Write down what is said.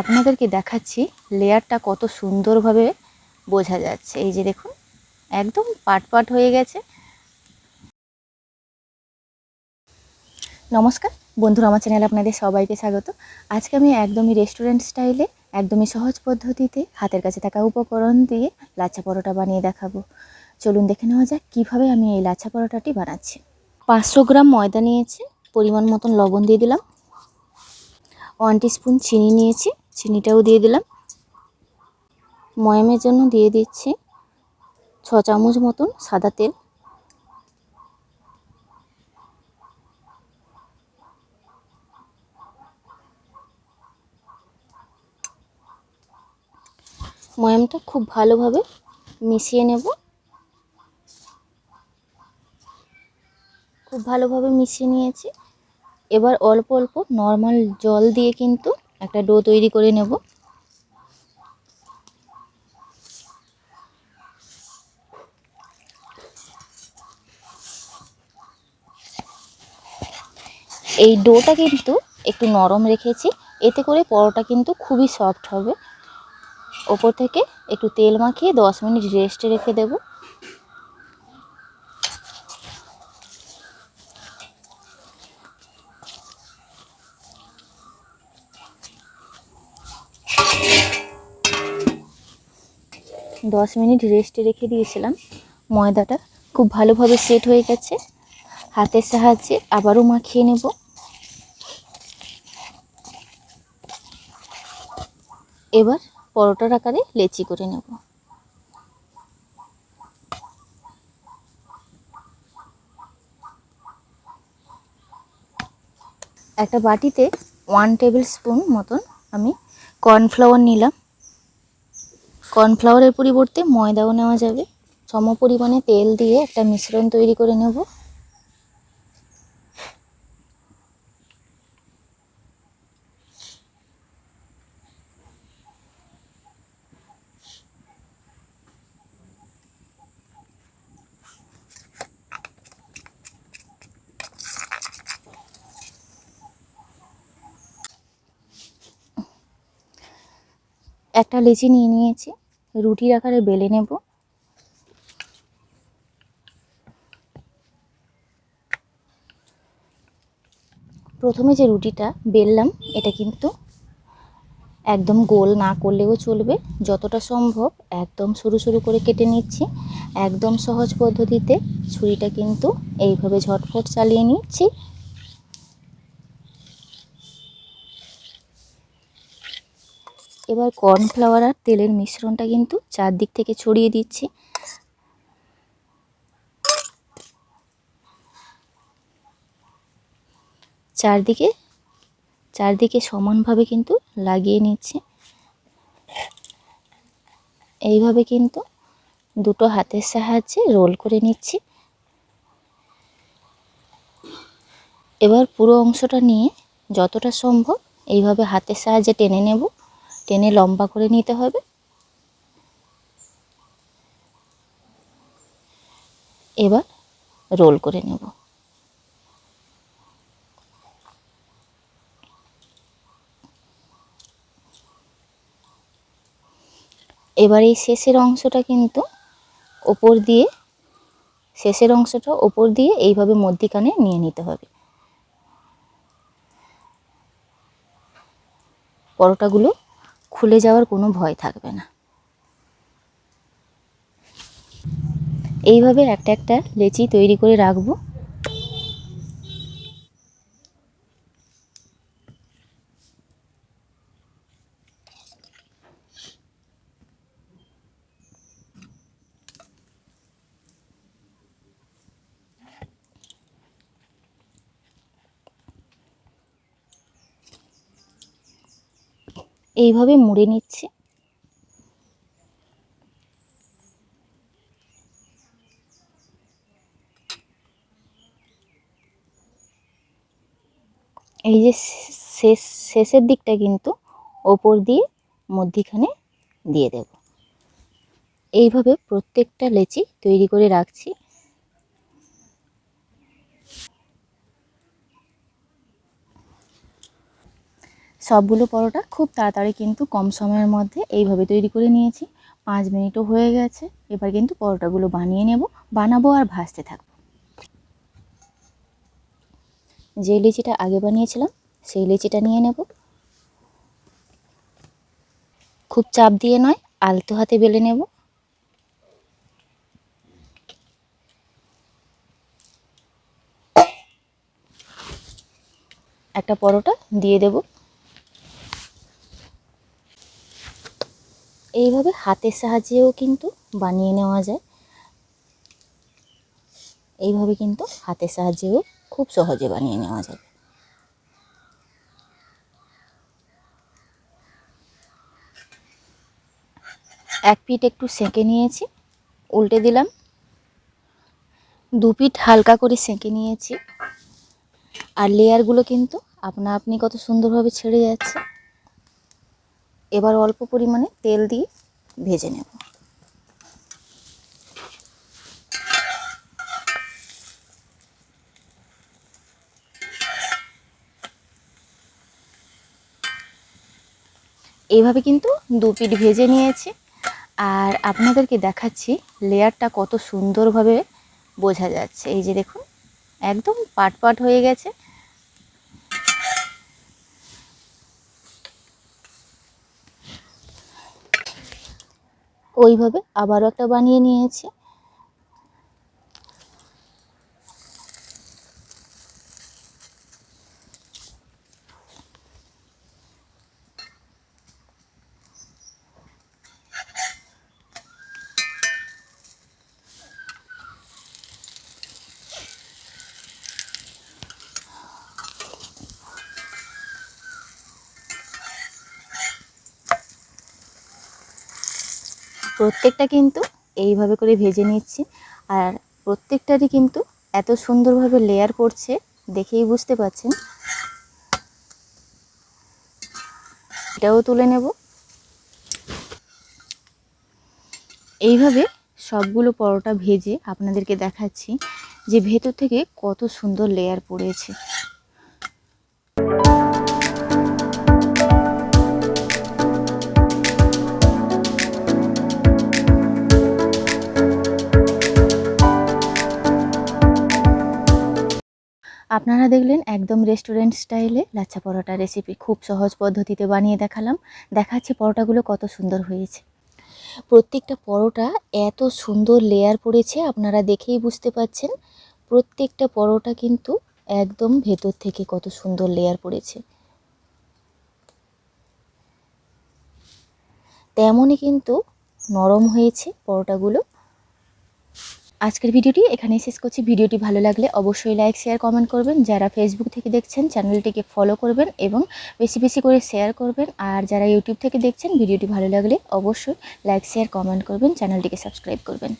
আপনাদেরকে দেখাচ্ছি লেয়ারটা কত সুন্দরভাবে বোঝা যাচ্ছে। এই যে দেখুন, একদম পাট পাট হয়ে গেছে। নমস্কার, বন্ধুরা, আমার চ্যানেলে আপনাদের সবাইকে স্বাগত। আজকে আমি একদমই রেস্টুরেন্ট স্টাইলে একদমই সহজ পদ্ধতিতে হাতের কাছে থাকা উপকরণ দিয়ে লাচ্ছা পরোটা বানিয়ে দেখাবো। চলুন দেখে নেওয়া যাক কীভাবে আমি এই লাচ্ছা পরোটাটি বানাচ্ছি। পাঁচশো গ্রাম ময়দা নিয়েছি, পরিমাণ মতন লবণ দিয়ে দিলাম। ওয়ান স্পুন চিনি নিয়েছি। চিনিটাও দিয়ে দিলাম। ময়ামের জন্য দিয়ে দিচ্ছি ছ চামচ মতন সাদা তেল। ময়ামটা খুব ভালোভাবে মিশিয়ে নেব। খুব ভালোভাবে মিশিয়ে নিয়েছি। এবার অল্প অল্প নর্মাল জল দিয়ে কিন্তু একটা ডো তৈরি করে নেব। এই ডোটা কিন্তু একটু নরম রেখেছি, এতে করে পরোটা কিন্তু খুবই সফট হবে। ওপর থেকে একটু তেল মাখিয়ে দশ মিনিট রেস্টে রেখে দেব। দশ মিনিট রেস্টে রেখে দিয়েছিলাম ময়দাটা। খুব ভালোভাবে সেট হয়ে গেছে। হাতের সাহায্যে আবারও মাখিয়ে নেব। এবার পরোটার আকারে লেচি করে নেব। একটা বাটিতে ওয়ান টেবিল স্পুন মতন আমি কর্নফ্লাওয়ার নিলাম। কর্নফ্লাওয়ারের পরিবর্তে ময়দাও নেওয়া যাবে। সম পরিমাণে তেল দিয়ে একটা মিশ্রণ তৈরি করে নেব। একটা লেচি নিয়ে নিয়েছি। রুটির আকারে বেলে নেব। প্রথমে যে রুটিটা বেললাম, এটা কিন্তু একদম গোল না করলেও চলবে। যতটা সম্ভব একদম সরু সরু করে কেটে নিচ্ছি। একদম সহজ পদ্ধতিতে ছুরিটা কিন্তু এইভাবে ঝটফট চালিয়ে নিচ্ছি। এবার কর্নফ্লাওয়ার আর তেলের মিশ্রণটা কিন্তু চারদিক থেকে ছড়িয়ে দিচ্ছি। চারদিকে চারদিকে সমানভাবে কিন্তু লাগিয়ে নিচ্ছে। এইভাবে কিন্তু দুটো হাতের সাহায্যে রোল করে নিচ্ছি। এবার পুরো অংশটা নিয়ে যতটা সম্ভব এইভাবে হাতের সাহায্যে টেনে নেব। টেনে লম্বা করে নিতে হবে। এবার রোল করে নেব। এবার এই শেষের অংশটা কিন্তু ওপর দিয়ে, শেষের অংশটা ওপর দিয়ে এইভাবে মধ্যিখানে নিয়ে নিতে হবে। পরোটাগুলো খুলে যাওয়ার কোনো ভয় থাকবে না। এইভাবে একটা একটা লেচি তৈরি করে রাখব। এইভাবে মুড়ে নিচ্ছি। এই যে শেষ, শেষের দিকটা কিন্তু ওপর দিয়ে মধ্যিখানে দিয়ে দেব। এইভাবে প্রত্যেকটা লেচি তৈরি করে রাখছি। সবগুলো পরোটা খুব তাড়াতাড়ি কিন্তু কম সময়ের মধ্যে এইভাবে তৈরি করে নিয়েছি। পাঁচ মিনিটও হয়ে গেছে, এবার কিন্তু পরোটাগুলো বানিয়ে নেব, বানাবো আর ভাজতে থাকব। যে লিচিটা আগে বানিয়েছিলাম, সেই লিচিটা নিয়ে নেব। খুব চাপ দিয়ে নয়, আলতো হাতে বেলে নেব। একটা পরোটা দিয়ে দেব। এইভাবে হাতের সাহায্যেও কিন্তু বানিয়ে নেওয়া যায়। এইভাবে কিন্তু হাতের সাহায্যেও খুব সহজে বানিয়ে নেওয়া যাবে এক পিঠ একটু সেঁকে নিয়েছি, উল্টে দিলাম। দু পিঠ হালকা করে সেঁকে নিয়েছি। আর লেয়ারগুলো কিন্তু আপনা আপনি কত সুন্দরভাবে ছেড়ে যাচ্ছে। এবার অল্প পরিমাণে তেল দিয়ে ভেজে নেব। এইভাবে কিন্তু দু পিঠ ভেজে নিয়েছি। আর আপনাদেরকে দেখাচ্ছি, লেয়ারটা কত সুন্দরভাবে বোঝা যাচ্ছে। এই যে দেখুন, একদম পাট পাট হয়ে গেছে। ওইভাবে আবারও একটা বানিয়ে নিয়েছি। প্রত্যেকটা কিন্তু এইভাবে করে ভেজে নিচ্ছি। আর প্রত্যেকটারই কিন্তু এত সুন্দরভাবে লেয়ার পড়ছে দেখেই বুঝতে পাচ্ছেন। এটাও তুলে নেব। এইভাবে সবগুলো পরোটা ভেজে আপনাদেরকে দেখাচ্ছি যে ভেতর থেকে কত সুন্দর লেয়ার পড়েছে। আপনারা দেখলেন একদম রেস্টুরেন্ট স্টাইলে লাচ্ছা পরোটা রেসিপি খুব সহজ পদ্ধতিতে বানিয়ে দেখালাম। দেখাচ্ছি পরোটাগুলো কত সুন্দর হয়েছে। প্রত্যেকটা পরোটা এত সুন্দর লেয়ার পড়েছে, আপনারা দেখেই বুঝতে পাচ্ছেন। প্রত্যেকটা পরোটা কিন্তু একদম ভেতর থেকে কত সুন্দর লেয়ার পড়েছে। তেমনই কিন্তু নরম হয়েছে পরোটাগুলো। আজকের ভিডিওটি এখানেই শেষ করছি। ভিডিওটি ভালো লাগলে অবশ্যই লাইক, শেয়ার কমেন্ট করবেন। যারা ফেসবুক থেকে দেখছেন, চ্যানেলটিকে ফলো করবেন এবং বেশি বেশি করে শেয়ার করবেন। আর যারা ইউটিউব থেকে দেখছেন, ভিডিওটি ভালো লাগলে অবশ্যই লাইক, শেয়ার কমেন্ট করবেন। চ্যানেলটিকে সাবস্ক্রাইব করবেন।